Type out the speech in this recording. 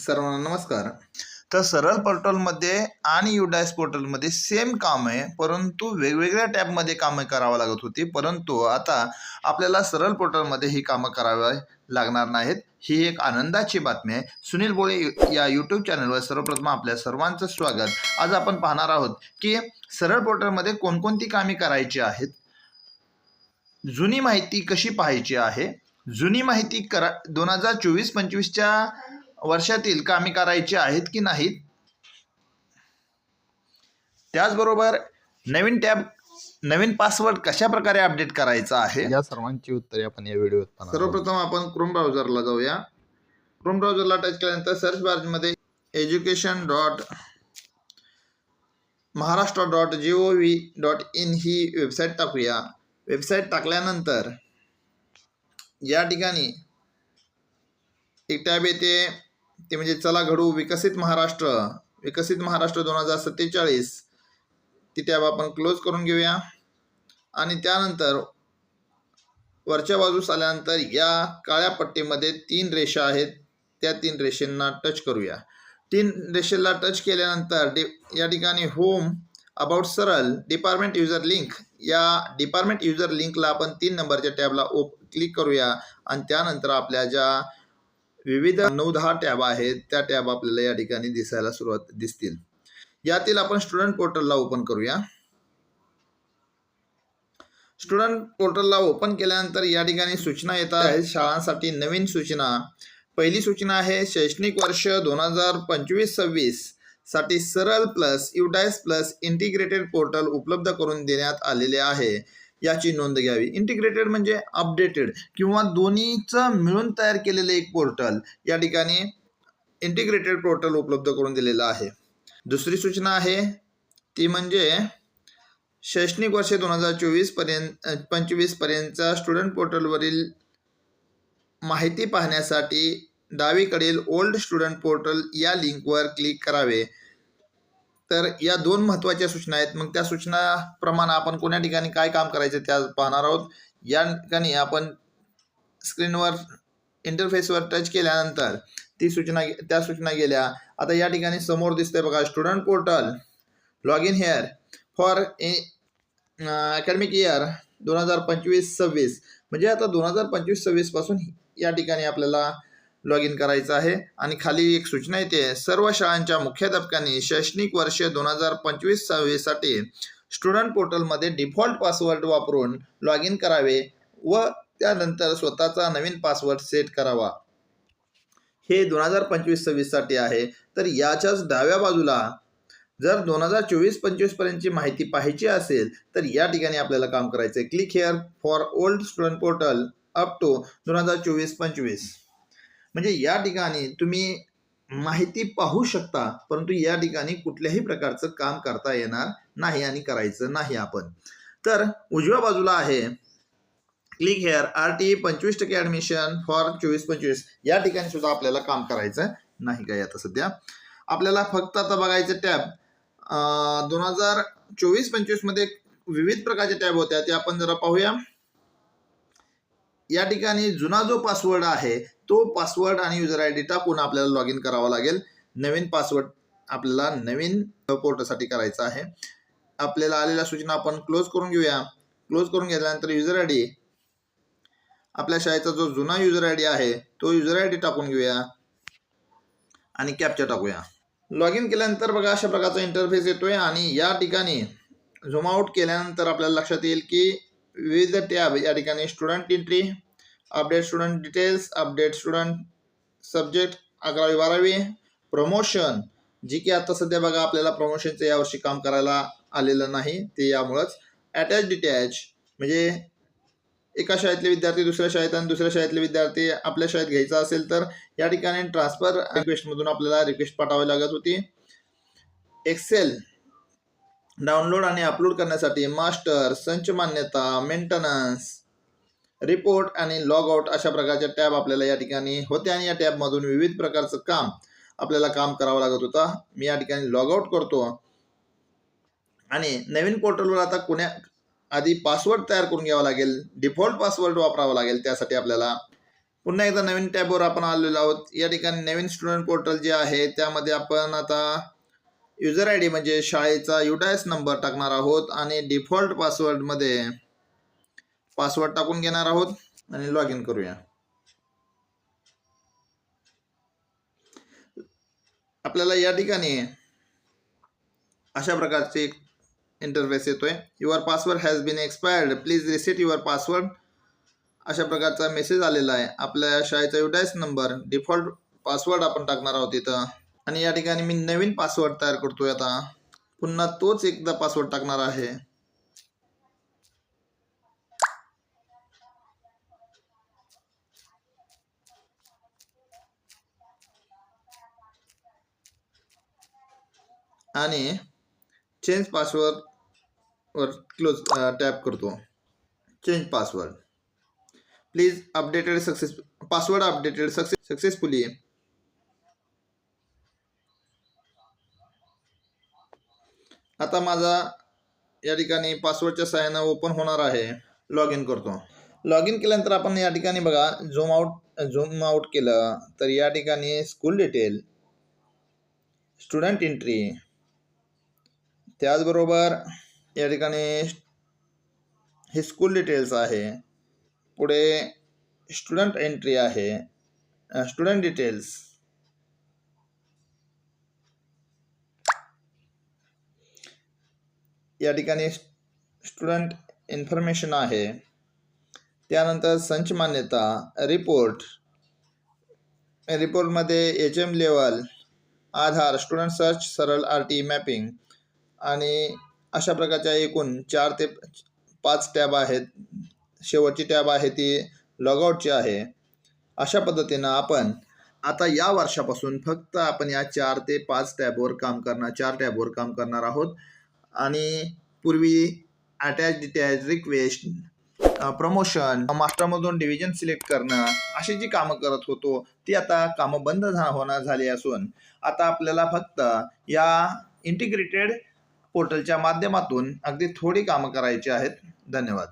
सर्वांना नमस्कार. तर सरळ पोर्टलमध्ये आणि युडायस पोर्टलमध्ये सेम काम आहे परंतु वेगवेगळ्या टॅबमध्ये कामं करावं लागत होती परंतु आता आपल्याला सरळ पोर्टलमध्ये ही कामं करावी लागणार नाहीत. ही एक आनंदाची बातमी आहे. सुनील बोळे या यूट्यूब चॅनलवर सर्वप्रथम आपल्या सर्वांचं स्वागत. आज आपण पाहणार आहोत की सरळ पोर्टलमध्ये कोणकोणती कामे करायची आहेत? जुनी माहिती कशी पाहायची आहे? जुनी माहिती करा दोन हजार चोवीस पंचवीसच्या वर्षातील कामे करायची आहेत की नाहीत? त्याचबरोबर नवीन टॅब नवीन पासवर्ड कशा प्रकारे अपडेट करायचा आहे? या सर्वांची उत्तरे आपण या व्हिडिओत पाहणार आहोत. सर्वप्रथम आपण क्रोम ब्राउझरला जाऊया. क्रोम ब्राउझरला टच केल्यानंतर सर्च बारमध्ये education dot Maharashtra dot G O V dot in he website टाकूया. वेबसाईट टाकल्यानंतर या ठिकाणी एक टॅब येते. ते म्हणजे चला घडू विकसित महाराष्ट्र विकसित महाराष्ट्र दोन हजार सत्तेचाळीस. ती टॅब आपण क्लोज करून घेऊया. आणि त्यानंतर वरच्या बाजूस आल्यानंतर या काळ्या पट्टीमध्ये तीन रेषा आहेत. त्या तीन रेषेंना टच करूया. तीन रेषेला टच केल्यानंतर डि या ठिकाणी home about Saral department user link या डिपार्टमेंट युजर लिंकला आपण तीन नंबरच्या टॅबला ओप क्लिक करूया. आणि त्यानंतर आपल्या ज्या विविध नऊ दहा टॅब आहेत त्या टॅब आपल्याला या ठिकाणी दिसायला सुरुवात दिसतील. यातील आपण स्टुडंट पोर्टलला ओपन करूया. स्टुडंट पोर्टलला ओपन केल्यानंतर या ठिकाणी सूचना येतात. आहेत शाळांसाठी नवीन सूचना. पहिली सूचना आहे शैक्षणिक वर्ष दोन हजार पंचवीस सव्वीससाठी Saral plus UDISE plus integrated portal उपलब्ध करून देण्यात आलेले आहे. याची नोंद घ्यावी. इंटिग्रेटेड म्हणजे अपडेटेड किंवा दोन्हीचं मिळून तयार केलेलं एक पोर्टल या ठिकाणी इंटिग्रेटेड पोर्टल उपलब्ध करून दिलेलं आहे. दुसरी सूचना आहे ती म्हणजे शैक्षणिक वर्ष दोन हजार चोवीसपर्यंत पंचवीस स्टुडंट पोर्टलवरील माहिती पाहण्यासाठी डावीकडील ओल्ड स्टुडंट पोर्टल या लिंकवर क्लिक करावे. तर या दोन महत्त्वाच्या सूचना आहेत. मग त्या सूचनाप्रमाणे आपण कोण्या ठिकाणी काय काम करायचं त्या पाहणार आहोत. या ठिकाणी आपण स्क्रीनवर इंटरफेसवर टच केल्यानंतर ती सूचना त्या सूचना गेल्या. आता या ठिकाणी समोर दिसतंय बघा student portal log in here for academic year दोन हजार पंचवीस सव्वीस. म्हणजे आता दोन हजार पंचवीस सव्वीसपासून या ठिकाणी आपल्याला लॉग इन करायचं आहे. आणि खाली एक सूचना येते. सर्व शाळांच्या मुख्याध्यापकांनी शैक्षणिक वर्ष दोन हजार पंचवीस सव्वीससाठी स्टुडंट पोर्टलमध्ये डिफॉल्ट पासवर्ड वापरून लॉग इन करावे व त्यानंतर स्वतःचा नवीन पासवर्ड सेट करावा. हे दोन हजार पंचवीस सव्वीससाठी आहे. तर याच्याच डाव्या बाजूला जर दोन हजार चोवीस पंचवीस पर्यंतची माहिती पाहायची असेल तर या ठिकाणी आपल्याला काम करायचं आहे click here for old student portal up to दोन हजार चोवीस पंचवीस. म्हणजे या ठिकाणी तुम्ही माहिती पाहू शकता परंतु या ठिकाणी कुठल्याही प्रकारचं काम करता येणार नाही आणि करायचं नाही आपण. तर उजव्या बाजूला आहे. क्लिक हेअर आर टी पंचवीस टक्के ॲडमिशन फॉर चोवीस पंचवीस. या ठिकाणी सुद्धा आपल्याला काम करायचं नाही काय आता सध्या. आपल्याला फक्त आता बघायचं टॅब. दोन हजार चोवीस पंचवीसमध्ये विविध प्रकारचे टॅब होत्या ते आपण जरा पाहूया. या ठिकाणी जुना जो पासवर्ड आहे तो पासवर्ड आणि युजर आय डी टाकून आपल्याला लॉग इन करावा लागेल. नवीन पासवर्ड आपल्याला नवीन पोर्टलसाठी करायचा आहे. आपल्याला आलेल्या सूचना आपण क्लोज करून घेऊया. क्लोज करून घेतल्यानंतर युजर आय डी आपल्या शाळेचा जो जुना युजर आय डी आहे तो युजर आय डी टाकून घेऊया. आणि कॅप्चर टाकूया. लॉग इन केल्यानंतर बघा अशा प्रकारचा इंटरफेस येतोय. आणि या ठिकाणी झूम आउट केल्यानंतर आपल्याला लक्षात येईल की विविध टॅब या ठिकाणी student entry update student details update student subject अकरावी बारावी प्रमोशन जी की आता सध्या बघा आपल्याला प्रमोशनचं यावर्षी काम करायला आलेलं नाही. ते यामुळंच अटॅच डिटॅच म्हणजे एका शाळेतले विद्यार्थी दुसऱ्या शाळेत आणि दुसऱ्या शाळेतले विद्यार्थी आपल्या शाळेत घ्यायचा असेल तर या ठिकाणी ट्रान्सफर रिक्वेस्टमधून आपल्याला रिक्वेस्ट पाठवावी लागत होती. एक्सेल डाउनलोड आणि अपलोड करण्यासाठी मास्टर संच मान्यता मेंटेनन्स रिपोर्ट आणि लॉग आउट अशा प्रकारच्या टॅब आपल्याला या ठिकाणी होत्या आणि या टॅबमधून विविध प्रकारचं काम आपल्याला काम करावं लागत होतं. मी या ठिकाणी लॉग आउट करतो. आणि नवीन पोर्टलवर आता कुण्या आधी पासवर्ड तयार करून घ्यावा लागेल डिफॉल्ट पासवर्ड वापरावा लागेल त्यासाठी आपल्याला पुन्हा एकदा नवीन टॅबवर आपण आलेलो आहोत. या ठिकाणी नवीन स्टुडंट पोर्टल जे आहे त्यामध्ये आपण आता युजर आय डी म्हणजे शाळेचा युटायस नंबर टाकणार आहोत आणि डिफॉल्ट पासवर्डमध्ये पासवर्ड टाकून घेणार आहोत आणि लॉग इन करूया. आपल्याला या ठिकाणी अशा प्रकारचे इंटरफेस येतोय. Your password has been expired please reset your password अशा प्रकारचा मेसेज आलेला आहे. आपल्या शाळेचा युटायस नंबर डिफॉल्ट पासवर्ड आपण टाकणार आहोत इथं. आणि या ठिकाणी मी नवीन पासवर्ड तयार करतोय आता. पुन्हा तोच एकदा पासवर्ड टाकणार आहे. आणि चेंज पासवर्ड वर क्लोज टॅप करतो. Change password please updated success password updated success successfully आता माझा या ठिकाणी पासवर्डच्या सहाय्यानं ओपन होणार आहे. लॉग इन करतो. लॉग इन केल्यानंतर आपण या ठिकाणी बघा झूम आउट झूम आउट केलं तर या ठिकाणी स्कूल डिटेल स्टुडंट एंट्री त्याचबरोबर या ठिकाणी हे स्कूल डिटेल्स आहे. पुढे स्टुडंट एंट्री आहे. स्टुडंट डिटेल्स या ठिकाणी स्टुडंट इन्फॉर्मेशन आहे. त्यानंतर संच मान्यता report रिपोर्टमध्ये H M level Aadhaar student search Saral R T mapping आणि अशा प्रकारच्या एकूण चार ते पाच टॅब आहेत. शेवटची टॅब आहे ती लॉगआउटची आहे. अशा पद्धतीनं आपण आता या वर्षापासून फक्त आपण या चार ते पाच टॅबवर काम करणार चार टॅबवर काम करणार आहोत. आणि पूर्वी अटॅच डिटॅच रिक्वेस्ट प्रमोशन मास्टरमधून डिव्हिजन सिलेक्ट करणं अशी जी कामं करत होतो ती आता कामं बंद झा होणार झाली असून आता आपल्याला फक्त या इंटिग्रेटेड पोर्टलच्या माध्यमातून अगदी थोडी कामं करायची आहेत. धन्यवाद.